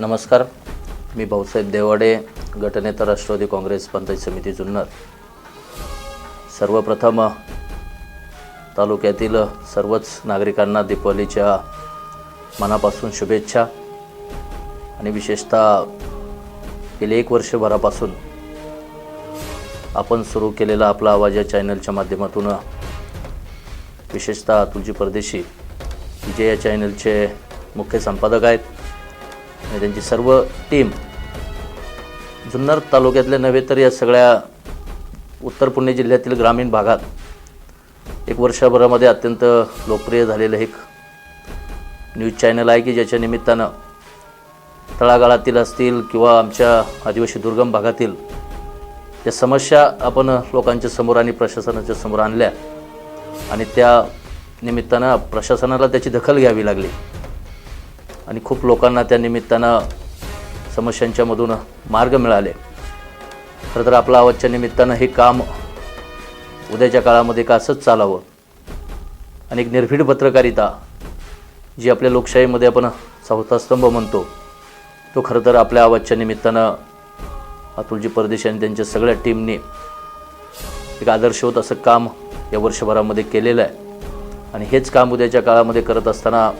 नमस्कार. मी भाऊसाहेब देवाडे गटनेता राष्ट्रवादी काँग्रेस पंचायत समिती जुन्नर. सर्वप्रथम तालुक्यातील सर्वच नागरिकांना दीपावलीच्या मनापासून शुभेच्छा आणि विशेषतः गेले एक वर्षभरापासून आपण सुरू केलेला आपला आवाज या चॅनलच्या माध्यमातून विशेषतः तुलजी परदेशी जे या चॅनलचे मुख्य संपादक आहेत. आणि त्यांची सर्व टीम जुन्नर तालुक्यातले नव्हे तर या सगळ्या उत्तर पुणे जिल्ह्यातील ग्रामीण भागात एक वर्षभरामध्ये अत्यंत लोकप्रिय झालेलं एक न्यूज चॅनल आहे की ज्याच्या निमित्तानं तळागाळातील असतील किंवा आमच्या आदिवासी दुर्गम भागातील या समस्या आपण लोकांच्या समोर आणि प्रशासनाच्या समोर आणल्या आणि त्या निमित्तानं प्रशासनाला त्याची दखल घ्यावी लागली. आणि खूप लोकांना त्या निमित्तानं समस्यांच्यामधून मार्ग मिळाले. खरं तर आपलं आवाजच्या निमित्तानं हे काम उद्याच्या काळामध्ये का असंच चालावं. आणि एक निर्भीड पत्रकारिता जी आपल्या लोकशाहीमध्ये आपण चौथा स्तंभ म्हणतो तो खरं तर आपल्या आवाजच्या निमित्तानं अतुलजी परदेशी आणि त्यांच्या सगळ्या टीमने एक आदर्शवत असं काम या वर्षभरामध्ये केलेलं आहे. आणि हेच काम उद्याच्या काळामध्ये करत असताना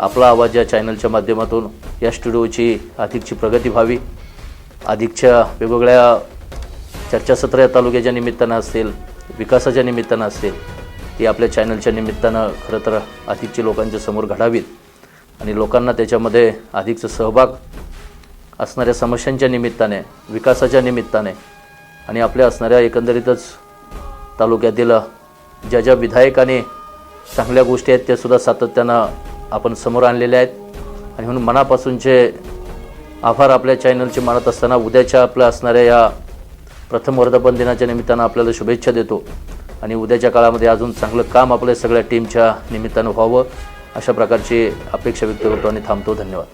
आपला आवाज या चॅनलच्या माध्यमातून या स्टुडिओची अधिकची प्रगती व्हावी. अधिकच्या वेगवेगळ्या चर्चासत्र या तालुक्याच्या निमित्तानं असतील विकासाच्या निमित्तानं असतील ती आपल्या चॅनलच्या निमित्तानं खरं तर अधिकची लोकांच्या समोर घडावीत. आणि लोकांना त्याच्यामध्ये अधिकचा सहभाग असणाऱ्या समस्यांच्या निमित्ताने विकासाच्या निमित्ताने आणि आपल्या असणाऱ्या एकंदरीतच तालुक्यातील ज्या ज्या विधायकाने चांगल्या गोष्टी आहेत त्यासुद्धा सातत्यानं आपण समोर आणलेल्या आहेत. आणि म्हणून मनापासूनचे आभार आपल्या चॅनलचे मानत असताना उद्याच्या आपल्या असणाऱ्या या प्रथम वर्धापन दिनाच्या निमित्तानं आपल्याला शुभेच्छा देतो. आणि उद्याच्या काळामध्ये अजून चांगलं काम आपल्या सगळ्या टीमच्या निमित्तानं व्हावं अशा प्रकारची अपेक्षा व्यक्त करतो आणि थांबतो. धन्यवाद.